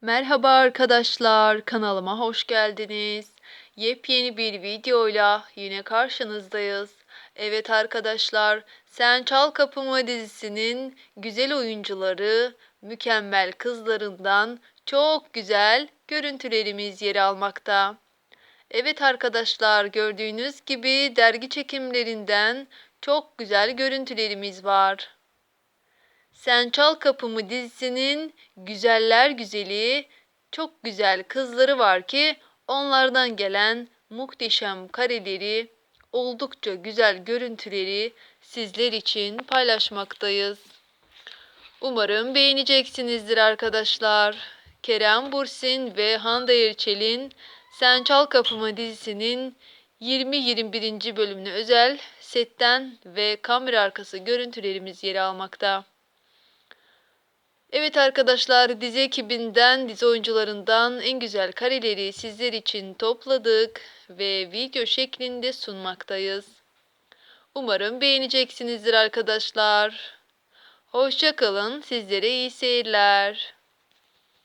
Merhaba arkadaşlar, kanalıma hoş geldiniz. Yepyeni bir videoyla yine karşınızdayız. Evet arkadaşlar, Sen Çal Kapımı dizisinin güzel oyuncuları, mükemmel kızlarından çok güzel görüntülerimiz yer almakta. Evet arkadaşlar, gördüğünüz gibi dergi çekimlerinden çok güzel görüntülerimiz var. Sen Çal Kapımı dizisinin güzeller güzeli, çok güzel kızları var ki onlardan gelen muhteşem kareleri, oldukça güzel görüntüleri sizler için paylaşmaktayız. Umarım beğeneceksinizdir arkadaşlar. Kerem Bursin ve Hande Erçel'in Sen Çal Kapımı dizisinin 20-21. bölümüne özel setten ve kamera arkası görüntülerimiz yer almakta. Evet arkadaşlar dizi ekibinden, dizi oyuncularından en güzel kareleri sizler için topladık ve video şeklinde sunmaktayız. Umarım beğeneceksinizdir arkadaşlar. Hoşça kalın, sizlere iyi seyirler.